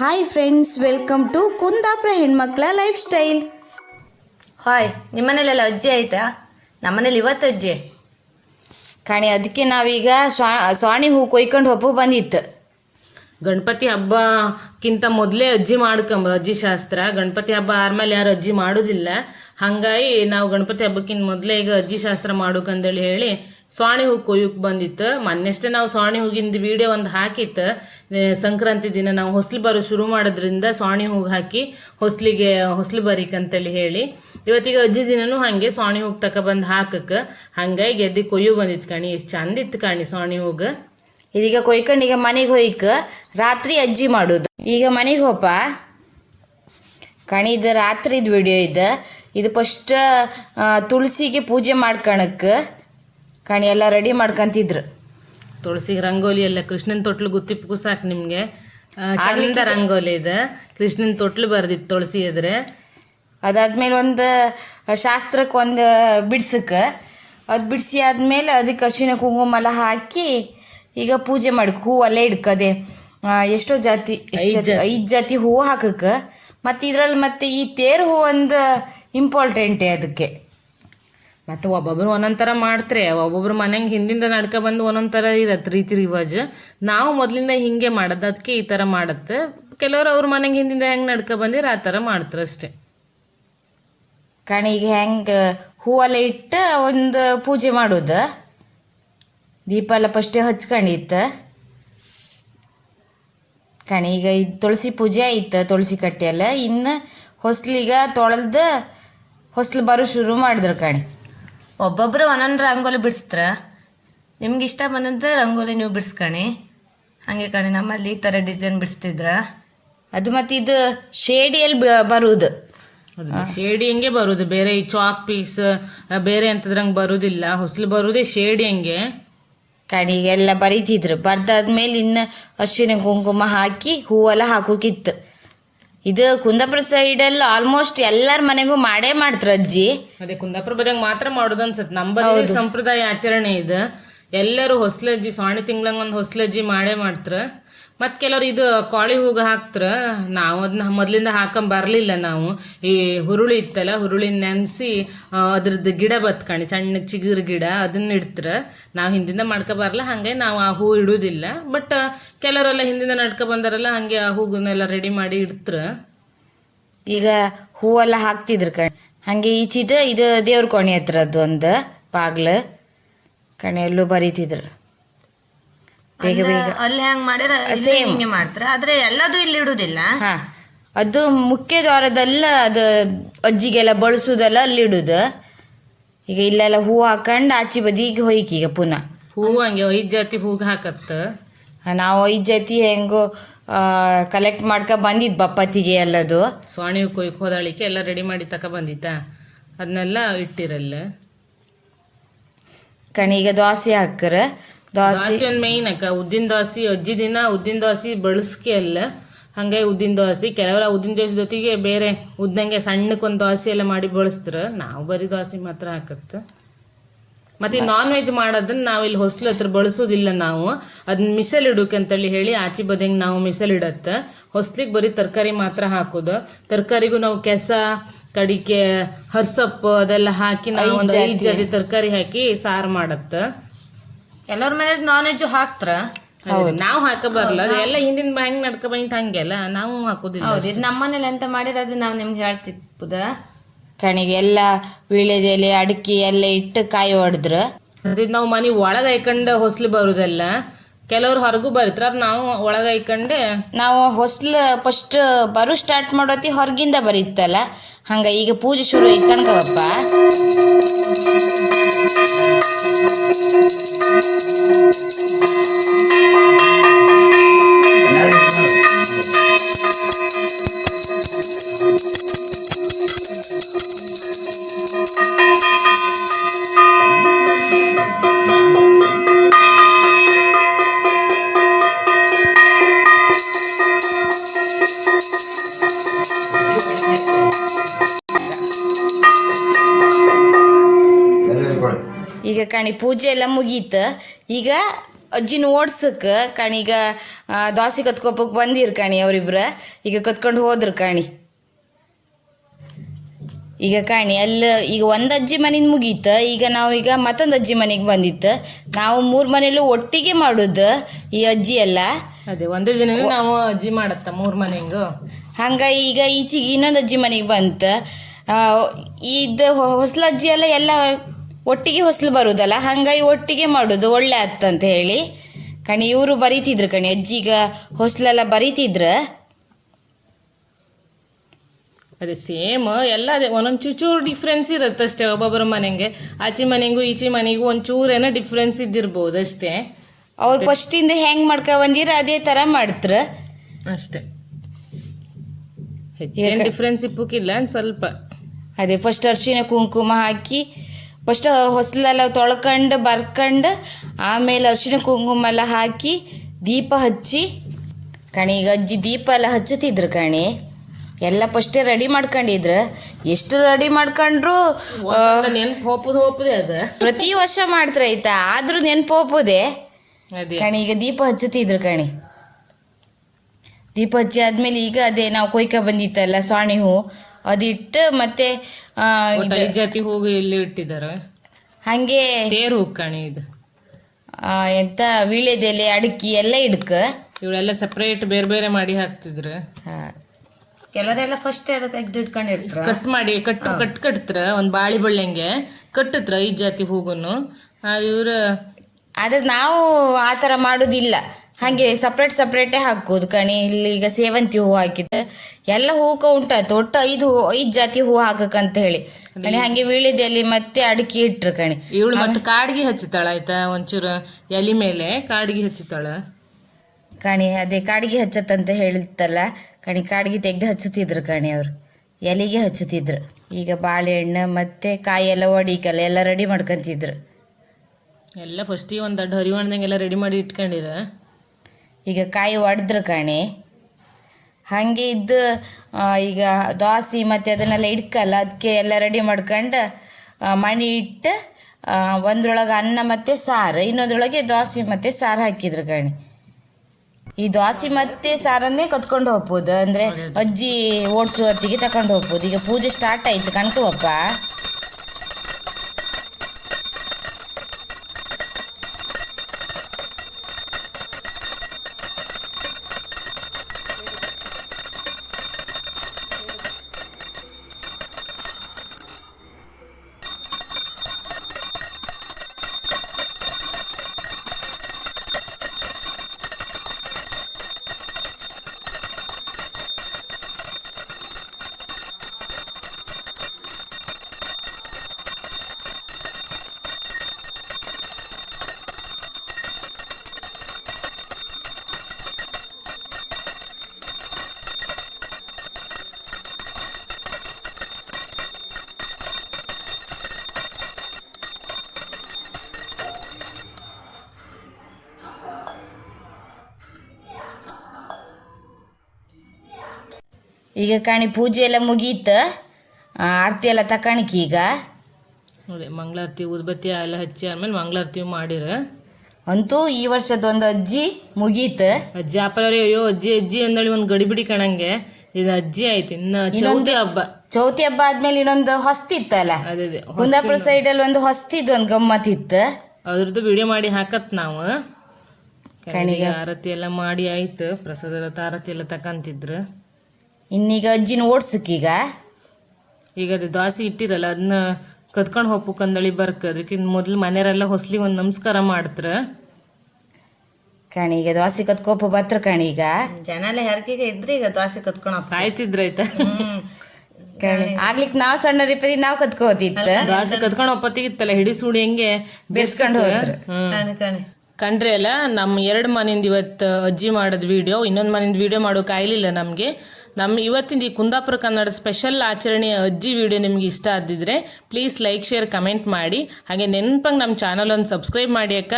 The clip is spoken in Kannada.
Hi friends welcome to Kundapura ಹೆಣ್ಮಕ್ಳ ಲೈಫ್ ಸ್ಟೈಲ್ ಹಾಯ್ ನಿಮ್ಮನೇಲೆಲ್ಲ ಅಜ್ಜಿ ಆಯ್ತಾ? ನಮ್ಮನೇಲಿ ಇವತ್ತು ಅಜ್ಜಿ. ಕಾಣಿ ಅದಕ್ಕೆ ನಾವೀಗ ಸ್ವಾ ಸ್ವಾಣಿ ಹೂ ಕೊಯ್ಕೊಂಡು ಹಬ್ಬ ಬಂದಿತ್ತು. ಗಣಪತಿ ಹಬ್ಬಕ್ಕಿಂತ ಮೊದಲೇ ಅಜ್ಜಿ ಮಾಡ್ಕೊಂಬ್ರು ಅಜ್ಜಿ ಶಾಸ್ತ್ರ. ಗಣಪತಿ ಹಬ್ಬ ಆದ್ಮೇಲೆ ಯಾರು ಅಜ್ಜಿ ಮಾಡೋದಿಲ್ಲ. ಹಂಗಾಗಿ ನಾವು ಗಣಪತಿ ಹಬ್ಬಕ್ಕಿಂತ ಮೊದಲೇ ಈಗ ಅಜ್ಜಿ ಶಾಸ್ತ್ರ ಮಾಡೋಕಂದೇಳಿ ಹೇಳಿ ಸ್ವಾಣಿ ಹೂ ಕೊಯ್ಯಕ್ಕೆ ಬಂದಿತ್ತು. ಮೊನ್ನೆಷ್ಟೇ ನಾವು ಸ್ವಾಣಿ ಹೂಗಿಂದ ವಿಡಿಯೋ ಒಂದು ಹಾಕಿತ್ತು. ಸಂಕ್ರಾಂತಿ ದಿನ ನಾವು ಹೊಸ್ಲು ಬರೋ ಶುರು ಮಾಡೋದ್ರಿಂದ ಸ್ವಾಣಿ ಹೂಗೆ ಹಾಕಿ ಹೊಸ್ಲಿಗೆ, ಹೊಸ್ಲು ಬರೀಕ್ ಅಂತೇಳಿ ಹೇಳಿ. ಇವತ್ತಿಗೆ ಅಜ್ಜಿ ದಿನನೂ ಹಾಗೆ ಸ್ವಾಣಿ ಹೂಗೆ ಬಂದು ಹಾಕಕ್ಕೆ ಹಂಗಾಗಿ ಎದ್ದು ಕೊಯ್ಯು ಬಂದಿತ್ತು ಕಣಿ. ಎಷ್ಟು ಚಂದ ಇತ್ತು ಕಣಿ ಸ್ವಾಣಿ ಹೂಗೆ. ಇದೀಗ ಕೊಯ್ಕೊಂಡು ಈಗ ಮನೆಗೆ ಹೋಯ್ಕ. ರಾತ್ರಿ ಅಜ್ಜಿ ಮಾಡೋದು. ಈಗ ಮನೆಗೆ ಹೋಪ. ಕಣಿ ಇದು ರಾತ್ರಿದ ವಿಡಿಯೋ ಇದು. ಇದು ಫಸ್ಟ್ ತುಳಸಿಗೆ ಪೂಜೆ ಮಾಡ್ಕೊಳಕ್ಕೆ ಕಣಿ ಎಲ್ಲ ರೆಡಿ ಮಾಡ್ಕೊಂತಿದ್ರು. ತುಳಸಿಗೆ ರಂಗೋಲಿ ಎಲ್ಲ ಕೃಷ್ಣನ ತೊಟ್ಲು ಗುತ್ತಿಪ್ಪು ಸಾಕು ನಿಮಗೆ. ಚಂದ ರಂಗೋಲಿ ಇದೆ. ಕೃಷ್ಣನ ತೊಟ್ಲು ಬರ್ದಿತ್ತು ತುಳಸಿ ಎದ್ರೆ. ಅದಾದ್ಮೇಲೆ ಒಂದು ಶಾಸ್ತ್ರಕ್ಕೆ ಒಂದು ಬಿಡ್ಸಕ್ಕೆ ಅದು ಬಿಡಿಸಿ ಆದಮೇಲೆ ಅದಕ್ಕೆ ಅರ್ಶಿನ ಕುಂಕುಮ ಎಲ್ಲ ಹಾಕಿ ಈಗ ಪೂಜೆ ಮಾಡಕ್ಕೆ ಹೂವಲ್ಲೇ ಇಡ್ಕದೆ. ಎಷ್ಟೋ ಜಾತಿ ಎಷ್ಟು ಜಾತಿ ಐದು ಜಾತಿ ಹೂವು ಹಾಕಕ್ಕೆ ಮತ್ತು ಇದ್ರಲ್ಲಿ ಮತ್ತೆ ಈ ತೇರು ಹೂ ಒಂದು ಇಂಪಾರ್ಟೆಂಟೇ ಅದಕ್ಕೆ. ಮತ್ತು ಒಬ್ಬೊಬ್ರು ಒಂದೊಂದು ಥರ ಮಾಡ್ತಾರೆ. ಒಬ್ಬೊಬ್ರು ಮನೆಗೆ ಹಿಂದಿಂದ ನಡ್ಕ ಬಂದು ಒಂದೊಂದು ಥರ ಇರತ್ತೆ ರೀತಿ ರಿವಾಜ್. ನಾವು ಮೊದಲಿಂದ ಹಿಂಗೆ ಮಾಡೋದು ಅದಕ್ಕೆ ಈ ಥರ ಮಾಡತ್ತೆ ಕೆಲವರು ಅವ್ರ ಮನೆಗೆ ಹಿಂದಿಂದ ಹೆಂಗೆ ನಡ್ಕ ಬಂದಿರ ಆ ಥರ ಮಾಡ್ತಾರೆ ಅಷ್ಟೇ. ಕಣಿಗೆ ಹೆಂಗೆ ಹೂವೆಲ್ಲ ಇಟ್ಟು ಒಂದು ಪೂಜೆ ಮಾಡೋದು? ದೀಪ ಎಲ್ಲ ಫಸ್ಟೇ ಹಚ್ಕೊಂಡಿತ್ತು ಈಗ ಇದು ತುಳಸಿ ಪೂಜೆ ಆಯ್ತು ತುಳಸಿ ಕಟ್ಟೆ ಎಲ್ಲ ಇನ್ನು ಹೊಸ್ಲಿಗೆ ತೊಳೆದು ಹೊಸ್ಲು ಬರೋ ಶುರು ಮಾಡಿದ್ರು ಕಣಿ. ಒಬ್ಬೊಬ್ಬರು ಒಂದೊಂದು ರಂಗೋಲಿ ಬಿಡಿಸ್ತ್ರ ನಿಮ್ಗೆ ಇಷ್ಟ ಬಂದಂತೆ ರಂಗೋಲಿ ನೀವು ಬಿಡಿಸ್ಕಣಿ. ಹಾಗೆ ಕಣಿ ನಮ್ಮಲ್ಲಿ ಈ ಥರ ಡಿಸೈನ್ ಬಿಡಿಸ್ತಿದ್ರ. ಅದು ಮತ್ತು ಇದು ಶೇಡಿಯಲ್ಲಿ ಬ- ಬರುವುದು. ಶೇಡಿ ಹಂಗೆ ಬರುದು ಬೇರೆ ಈ ಚಾಕ್ ಪೀಸ್ ಬೇರೆ ಅಂತದ್ರಂಗೆ ಬರೋದಿಲ್ಲ ಹೊಸಲು ಬರುದೇ ಶೇಡಿ ಹಂಗೆ. ಕಣಿಗೆಲ್ಲ ಬರೀತಿದ್ರು. ಬರ್ದಾದ್ಮೇಲೆ ಇನ್ನು ಅರ್ಶಿನ ಕುಂಕುಮ ಹಾಕಿ ಹೂವೆಲ್ಲ ಹಾಕೋಕಿತ್ತು. ಇದು ಕುಂದಾಪುರ ಸೈಡಲ್ಲಿ ಆಲ್ಮೋಸ್ಟ್ ಎಲ್ಲರ ಮನೆಗೂ ಮಾಡೇ ಮಾಡ್ತಾರ ಅಜ್ಜಿ. ಅದೇ ಕುಂದಾಪುರ ಬರಂಗ್ ಮಾತ್ರ ಮಾಡೋದು ಅನ್ಸತ್ ನಮ್ಮ ಸಂಪ್ರದಾಯ ಆಚರಣೆ ಇದು. ಎಲ್ಲರೂ ಹೊಸ್ಲಜ್ಜಿ ಸ್ವಾಣಿ ತಿಂಗ್ಳಂಗೆ ಒಂದು ಹೊಸ್ಲಜ್ಜಿ ಮಾಡೇ ಮಾಡ್ತಾರ. ಮತ್ತು ಕೆಲವ್ರು ಇದು ಕೋಳಿ ಹೂಗ ಹಾಕ್ತ್ರ, ನಾವು ಅದನ್ನ ಮೊದಲಿಂದ ಹಾಕೊಂಡ್ ಬರಲಿಲ್ಲ ನಾವು. ಈ ಹುರುಳಿ ಇತ್ತಲ್ಲ ಹುರುಳಿ ನೆನೆಸಿ ಅದ್ರದ್ದು ಗಿಡ ಬತ್ಕಣಿ, ಸಣ್ಣ ಚಿಗುರು ಗಿಡ ಅದನ್ನ ಇಡ್ತ್ರ. ನಾವು ಹಿಂದಿಂದ ಮಾಡ್ಕೊ ಬರಲ್ಲ ಹಾಗೆ ನಾವು ಆ ಹೂ ಇಡೋದಿಲ್ಲ. ಬಟ್, ಕೆಲವರೆಲ್ಲ ಹಿಂದಿಂದ ನಡ್ಕೊ ಬಂದಾರಲ್ಲ, ಹಾಗೆ ಆ ಹೂಗನ್ನೆಲ್ಲ ರೆಡಿ ಮಾಡಿ ಇಡ್ತ್ರ. ಈಗ ಹೂವೆಲ್ಲ ಹಾಕ್ತಿದ್ರು ಕಣ್. ಹಾಗೆ ಈಚಿದ ಇದು ದೇವ್ರ ಕೋಣೆ ಅದು ಒಂದು ಬಾಗ್ಲು ಕಣೆಯಲ್ಲೂ ಬರೀತಿದ್ರು. ಬೇಗ ಬೇಗ. ಅಲ್ಲಿ ಹೆಂಗೆ ಮಾಡ್ಯಾರ ಸೇಮ್ ಹಿಂಗೆ ಮಾಡ್ತಾರ. ಆದರೆ ಎಲ್ಲದೂ ಇಲ್ಲಿ ಇಡುವುದಿಲ್ಲ ಹಾ. ಅದು ಮುಖ್ಯ ದ್ವಾರದಲ್ಲ ಅದು ಅಜ್ಜಿಗೆಲ್ಲ ಬಳಸುದಲ್ಲ ಅಲ್ಲಿ ಇಡುದು. ಈಗ ಇಲ್ಲೆಲ್ಲ ಹೂ ಹಾಕೊಂಡು ಆಚೆ ಬದಿಗೆ ಹೋಯ್ಕಿ ಈಗ ಪುನಃ. ಹೂ ಹಂಗೆ ಐದು ಜಾತಿ ಹೂಗೆ ಹಾಕತ್ತ ನಾವು ಐದು ಜಾತಿ ಹೆಂಗೋ ಕಲೆಕ್ಟ್ ಮಾಡ್ಕ ಬಂದಿದ್ ಬಪ್ಪತ್ತಿಗೆ ಎಲ್ಲದು. ಸ್ವಾಣಿ ಕೊಯ್ಕ್ ಹೋದಾಳಿಕೆ ಎಲ್ಲ ರೆಡಿ ಮಾಡಿ ತಕ ಬಂದಿತ್ತ ಅದನ್ನೆಲ್ಲ ಇಟ್ಟಿರಲ್ಲ. ಕಣಿ ಈಗ ದೋಸೆ ಹಾಕ್ರ. ದೋಸೆ. ದೋಸೆ ಒಂದು ಮೇಯ್ನ್ ಅಕ್ಕ. ಉದ್ದಿನ ದೋಸೆ ಅಜ್ಜಿ ದಿನ ಉದ್ದಿನ ದೋಸೆ ಬಳಸ್ಕೆ ಅಲ್ಲ. ಹಂಗೆ ಉದ್ದಿನ ದೋಸೆ. ಕೆಲವರ ಉದ್ದಿನ ದೋಸೆ ಜೊತೆಗೆ ಬೇರೆ ಉದ್ದಂಗೆ ಸಣ್ಣಕ್ಕೊಂದು ದೋಸೆ ಎಲ್ಲ ಮಾಡಿ ಬಳಸ್ತಾರ. ನಾವು ಬರೀ ದೋಸೆ ಮಾತ್ರ ಹಾಕತ್ತ. ಮತ್ತೆ ನಾನ್ ವೆಜ್ ಮಾಡೋದನ್ನ ನಾವು ಇಲ್ಲಿ ಹೊಸ್ಲು ಹತ್ರ ಬಳಸೋದಿಲ್ಲ ನಾವು. ಅದನ್ನ ಮಿಸಲ್ ಇಡೋಕಂತೇಳಿ ಹೇಳಿ ಆಚೆ ಬದಿಯಂಗೆ ನಾವು ಮಿಸಲ್ ಇಡತ್ತೆ. ಹೊಸ್ಲಿಗೆ ಬರೀ ತರಕಾರಿ ಮಾತ್ರ ಹಾಕೋದು. ತರಕಾರಿಗೂ ನಾವು ಕೆಸ ಕಡಿಕೆ ಹರ್ಸಪ್ಪು ಅದೆಲ್ಲ ಹಾಕಿ ನಾವು ಒಂದು ಐದು ಜಾತಿ ತರಕಾರಿ ಹಾಕಿ ಸಾರು ಮಾಡತ್ತ. ಎಲ್ಲರ ಮನೆ ನಾನ್ ವೆಜ್ ಹಾಕ್ತಾರ ನಾವು ಹಾಕ ಬರಲ್ಲ. ಅದು ಎಲ್ಲ ಹಿಂದಿನ ಹೆಂಗ್ ನಡ್ಕ ಬಂತ ಹಂಗೆಲ್ಲ ನಾವು ಹಾಕೋದಿಲ್ಲ ಹೌದು ಇದು ನಮ್ಮ ಮನೇಲಿ ಎಂತ ಮಾಡಿರೋದು ನಾವು ನಿಮ್ಗೆ ಹೇಳ್ತಿದ್ದ ಕಣಿಗೆ ಎಲ್ಲ ವೀಳ್ಯದೆಲೆ ಅಡಿಕೆ ಎಲ್ಲ ಇಟ್ಟು ಕಾಯಿ ಹೊಡೆದ್ರು ಅದ್ರಿಂದ ನಾವು ಮನೆ ಒಳಗೆ ಹಾಕೊಂಡು ಹೊಸ್ಲು ಬರುದಲ್ಲ. ಕೆಲವ್ರು ಹೊರಗೂ ಬರೀತಾರ ನಾವು ಒಳಗೆ ಇಕ್ಕಂಡೆ ನಾವು ಹೊಸ್ಲು ಫಸ್ಟ್ ಬರು ಸ್ಟಾರ್ಟ್ ಮಾಡೋತಿ ಹೊರಗಿಂದ ಬರೀತಲ್ಲ. ಹಂಗ ಈಗ ಪೂಜೆ ಶುರು ಇಟ್ಕೊಂಡ್ಕವಪ್ಪ ಈಗ ಕಣಿ ಪೂಜೆ ಎಲ್ಲ ಮುಗೀತು. ಈಗ ಅಜ್ಜಿನ ಓಡ್ಸಕ್ಕೆ ಕಣಿಗ ದೋಸೆ ಕತ್ಕೊಪಕ್ಕೆ ಬಂದಿರ್ ಕಾಣಿ ಅವರಿಬ್ರು. ಈಗ ಕತ್ಕೊಂಡು ಹೋದ್ರು ಕಾಣಿ. ಈಗ ಕಾಣಿ ಅಲ್ಲಿ ಈಗ ಒಂದು ಅಜ್ಜಿ ಮನೆಯಿಂದ ಮುಗೀತು. ಈಗ ನಾವು ಈಗ ಮತ್ತೊಂದು ಅಜ್ಜಿ ಮನೆಗೆ ಬಂದಿತ್ತು. ನಾವು ಮೂರು ಮನೇಲೂ ಒಟ್ಟಿಗೆ ಮಾಡೋದು ಈ ಅಜ್ಜಿ ಎಲ್ಲ. ಅದೇ ಒಂದೇ ದಿನ ನಾವು ಅಜ್ಜಿ ಮಾಡತ್ತ ಮೂರ್ ಮನೆಗೂ. ಹಂಗ ಈಗ ಈಚೆಗೆ ಇನ್ನೊಂದು ಅಜ್ಜಿ ಮನೆಗೆ ಬಂತು. ಆ, ಇದು ಹೊಸ್ಲ ಅಜ್ಜಿ ಎಲ್ಲ ಎಲ್ಲ ಒಟ್ಟಿಗೆ ಹೊಸಲು ಬರುವುದಲ್ಲ ಹಂಗಾಗಿ ಒಟ್ಟಿಗೆ ಮಾಡೋದು ಒಳ್ಳೆ ಆತ್ತಂತ ಹೇಳಿ. ಕಣಿ ಇವರು ಬರೀತಿದ್ರು ಕಣಿ ಅಜ್ಜಿಗ ಹೊಸಲೆಲ್ಲ ಬರೀತಿದ್ರು? ಅದೇ ಸೇಮ್ ಎಲ್ಲ ಅದೇ ಒಂದೊಂದು ಚೂಚೂರು ಡಿಫ್ರೆನ್ಸ್ ಇರುತ್ತೆ ಅಷ್ಟೇ ಒಬ್ಬೊಬ್ಬರ ಮನೆಗೆ. ಆಚೆ ಮನೆಗೂ ಈಚೆ ಮನೆಗೂ ಒಂದು ಚೂರೇನೋ ಡಿಫ್ರೆನ್ಸ್ ಇದ್ದಿರ್ಬೋದು ಅಷ್ಟೇ. ಅವ್ರು ಫಸ್ಟಿಂದ ಹೆಂಗೆ ಮಾಡ್ಕೊ ಬಂದಿರ ಅದೇ ಥರ ಮಾಡ್ತ್ರ. ಅಷ್ಟೇ. ಹೆಚ್ಚೇನು ಡಿಫ್ರೆನ್ಸ್ ಇಪ್ಪಕ್ಕಿಲ್ಲ ಸ್ವಲ್ಪ. ಅದೇ ಫಸ್ಟ್ ಅರ್ಶಿನ ಕುಂಕುಮ ಹಾಕಿ ಫಸ್ಟ್ ಹೊಸಲೆಲ್ಲ ತೊಳ್ಕೊಂಡು ಬರ್ಕೊಂಡು ಆಮೇಲೆ ಅರಿಶಿನ ಕುಂಕುಮ ಎಲ್ಲ ಹಾಕಿ ದೀಪ ಹಚ್ಚಿ ಕಣಿ ಈಗ ಅಜ್ಜಿ ದೀಪ ಎಲ್ಲ ಹಚ್ಚತಿದ್ರು ಕಣಿ. ಎಲ್ಲ ಫಸ್ಟೇ ರೆಡಿ ಮಾಡ್ಕೊಂಡಿದ್ರು. ಎಷ್ಟು ರೆಡಿ ಮಾಡ್ಕೊಂಡ್ರು ನೆನ್ಪು ಹೋಪುದು ಹೋಪುದೇ ಅದ. ಪ್ರತಿ ವರ್ಷ ಮಾಡ್ತಾರೆ ಆಯ್ತಾ? ಆದ್ರೂ ನೆನ್ಪು ಹೋಪುದೇ ಕಣಿ ಈಗ ದೀಪ ಹಚ್ಚತಿದ್ರು ಕಣಿ. ದೀಪ ಹಚ್ಚಿ ಆದ್ಮೇಲೆ ಈಗ ಅದೇ ನಾವು ಕೊಯ್ಕ ಬಂದಿತ್ತಲ್ಲ ಸಾಣಿ ಹೂ. ಅದಿಟ್ಟು ಮತ್ತೆ ಐದ್ ಜಾತಿ ಹೋಗಿ ಇಲ್ಲಿ ಇಟ್ಟಿದ್ದಾರೆ? ಹಂಗೇ ತೇರು ಹೋಗ್ಕಣಿ ಇದು. ಆ, ಎಂತ ವೀಳ್ಯದೆಲೆ ಅಡಿಕೆ ಎಲ್ಲ ಇಡ್ಕ. ಇವಳೆಲ್ಲ ಸಪ್ರೇಟ್ ಬೇರೆ ಬೇರೆ ಮಾಡಿ ಹಾಕ್ತಿದ್ರು. ಕೆಲವರೆಲ್ಲ ಫಸ್ಟ್ ಎಲ್ಲ ತೆಗೆದು ಇಟ್ಕೊಂಡಿರ್ತಾರೆ ಕಟ್ ಮಾಡಿ ಕಟ್ ಕಟ್ ಕಟ್ತ್ರ ಒಂದು ಬಾಳಿ ಬಳ್ಳಂಗೆ ಕಟ್ಟತ್ರ ಈ ಜಾತಿ ಹೂಗುನು. ಇವ್ರ ಆದ್ರೆ ನಾವು ಆ ಥರ ಮಾಡೋದಿಲ್ಲ. ಹಾಗೆ ಸಪ್ರೇಟ್ ಸಪ್ರೇಟೇ ಹಾಕೋದು ಕಣಿ ಇಲ್ಲಿ ಈಗ ಸೇವಂತಿ ಹೂ ಹಾಕಿದ ಎಲ್ಲ ಹೂಕ ಉಂಟಾಯ್ತು ಒಟ್ಟು ಐದು ಹೂ ಐದು ಜಾತಿ ಹೂ ಹಾಕಕ್ಕಂತ ಹೇಳಿ ಕಣಿ ಹಂಗೆ ವೀಳ್ಯದೆಲೆ ಮತ್ತೆ ಅಡಿಕೆ ಇಟ್ರು ಕಣಿ. ಇವಳು ಮತ್ತೆ ಕಾಡ್ಗಿ ಹಚ್ಚುತ್ತಾಳ ಆಯ್ತಾ? ಒಂಚೂರು ಎಲೆ ಮೇಲೆ ಕಾಡ್ಗಿ ಹಚ್ಚುತ್ತಾಳ ಕಣಿ ಅದೇ ಕಾಡ್ಗಿ ಹಚ್ಚತ್ತಂತ ಹೇಳಿತ್ತಲ್ಲ ಕಣಿ ಕಾಡ್ಗಿ ತೆಗೆದು ಹಚ್ಚುತ್ತಿದ್ರು ಕಣಿ ಅವರು. ಎಲೆಗೆ ಹಚ್ಚುತ್ತಿದ್ರು. ಈಗ ಬಾಳೆಹಣ್ಣು ಮತ್ತೆ ಕಾಯಿ ಎಲ್ಲ ಒಡಿಕಲ್ಲ ಎಲ್ಲ ರೆಡಿ ಮಾಡ್ಕೊಂತಿದ್ರು. ಎಲ್ಲ ಫಸ್ಟಿಗೆ ಒಂದು ದೊಡ್ಡ ಹರಿವಣ್ಣದಂಗೆಲ್ಲ ರೆಡಿ ಮಾಡಿ ಇಟ್ಕೊಂಡಿರ ಈಗ ಕಾಯಿ ಒಡೆದ್ರು ಕಣೆ. ಹಾಗೆ ಇದ್ದು ಈಗ ದೋಸೆ ಮತ್ತು ಅದನ್ನೆಲ್ಲ ಇಡ್ಕಲ್ಲ ಅದಕ್ಕೆ ಎಲ್ಲ ರೆಡಿ ಮಾಡ್ಕೊಂಡು ಮಣಿ ಇಟ್ಟು ಒಂದ್ರೊಳಗೆ ಅನ್ನ ಮತ್ತು ಸಾರು, ಇನ್ನೊಂದ್ರೊಳಗೆ ದೋಸೆ ಮತ್ತು ಸಾರು ಹಾಕಿದ್ರು ಕಣೆ. ಈ ದೋಸೆ ಮತ್ತು ಸಾರನ್ನೇ ಕತ್ಕೊಂಡು ಹೋಗ್ಬೋದು, ಅಂದರೆ ಅಜ್ಜಿ ಓಡಿಸುವತ್ತಿಗೆ ಹೊತ್ತಿಗೆ ತಗೊಂಡು ಹೋಗ್ಬೋದು. ಈಗ ಪೂಜೆ ಸ್ಟಾರ್ಟ್ ಆಯಿತು ಕಣ್ಕವಪ್ಪ. ಈಗ ಕಾಣಿ ಪೂಜೆ ಎಲ್ಲ ಮುಗೀತ. ಆರತಿ ಎಲ್ಲ ತಕಣಿಕೆ ಈಗ. ನೋಡಿ ಮಂಗಳಾರತಿ ಉದ್ಬತ್ತಿ ಎಲ್ಲ ಹಚ್ಚಿ ಆದ್ಮೇಲೆ ಮಂಗಳಾರತಿ ಮಾಡಿರ. ಅಂತೂ ಈ ವರ್ಷದ ಒಂದು ಅಜ್ಜಿ ಮುಗೀತು. ಅಜ್ಜಿ ಅಪ್ಪಲವ್ರಿ ಅಯ್ಯೋ ಅಜ್ಜಿ ಅಜ್ಜಿ ಅಂದಳಿ ಒಂದು ಗಡಿಬಿಡಿ ಕಣಂಗೆ. ಇದು ಅಜ್ಜಿ ಆಯ್ತು ಇನ್ನು ಚೌತಿ ಹಬ್ಬ. ಚೌತಿ ಹಬ್ಬ ಆದ್ಮೇಲೆ ಇನ್ನೊಂದು ಹೊಸ್ತಿತ್ತಲ್ಲ? ಅದೇ ಕುಂದಾಪುರ ಸೈಡಲ್ಲಿ ಒಂದು ಹೊಸ್ತಿದ್ದು ಒಂದು ಗಮ್ಮತ್ತಿತ್ತು. ಅದ್ರದ್ದು ವಿಡಿಯೋ ಮಾಡಿ ಹಾಕತ್ ನಾವು. ಕಣಿಗೆ ಆರತಿ ಎಲ್ಲ ಮಾಡಿ ಆಯ್ತು ಪ್ರಸಾದ ಎಲ್ಲ ಆರತಿ ಎಲ್ಲ ತಕಂತಿದ್ರು. ಇನ್ನೀಗ ಅಜ್ಜಿನ ಓಡ್ಸಕ್ಕೀಗ ಈಗ? ಅದು ದ್ವಾಸಿ ಇಟ್ಟಿರಲ್ಲ ಅದನ್ನ ಕದ್ಕೊಂಡು ಹೋಗ್ಬೇಕು ಕಂದಳಿ ಬರ್ಕ. ಅದಕ್ಕಿಂತ ಮೊದಲು ಮನೆಯವರೆಲ್ಲ ಹೊಸಲಿ ಒಂದು ನಮಸ್ಕಾರ ಮಾಡ್ತ್ರ. ಕಣಿ ಈಗ ದ್ವಾಸಿ ಕತ್ಕೋಪ ಬತ್ರ ಕಣಿ ಈಗ? ಜನ ಎಲ್ಲ ಹೆರ್ಕಿಗೆ ಇದ್ರೆ ಈಗ ದ್ವಾಸಿ ಕತ್ಕೊಳಪ್ಪ ಕಾಯ್ತಿದ್ರಾಯ್ತಾ ಕಣಿ ಆಗ್ಲಿಕ್ ನಾವ್ ಸಣ್ಣ ರೀಪದಿ ನಾವ್ ಕತ್ಕೋತಿತ್ತು ದ್ವಾಸಿ ಕತ್ಕೊಂಡು ಒಪ್ಪತ್ತಿಗಿತ್ತಲ್ಲ ಹಿಡಿ ಸುಡಿ ಹೆಂಗೆ ಬೆಸ್ಕೊಂಡು ಹೋದ್ರ. ಕಣಿ ಕಣಿ. ಕಂಡ್ರೆ ಅಲ್ಲ ನಮ್ಮ ಎರಡು ಮನೆಯಿಂದ ಇವತ್ತು ಅಜ್ಜಿ ಮಾಡೋದು ವಿಡಿಯೋ ಇನ್ನೊಂದು ಮನೆಯಿಂದ ವಿಡಿಯೋ ಮಾಡೋಕೆ ಆಗ್ಲಿಲ್ಲ ನಮಗೆ. ನಮ್ಮ ಇವತ್ತಿನ ಈ ಕುಂದಾಪುರ ಕನ್ನಡ ಸ್ಪೆಷಲ್ ಆಚರಣೆಯ ಅಜ್ಜಿ ವಿಡಿಯೋ ನಿಮಗೆ ಇಷ್ಟ ಆದಿದ್ರೆ ಪ್ಲೀಸ್ ಲೈಕ್ ಶೇರ್ ಕಮೆಂಟ್ ಮಾಡಿ. ಹಾಗೆ ನೆನಪಂಗೆ ನಮ್ಮ ಚಾನಲ್ ಒಂದು ಸಬ್ಸ್ಕ್ರೈಬ್ ಮಾಡಿ ಅಕ್ಕ.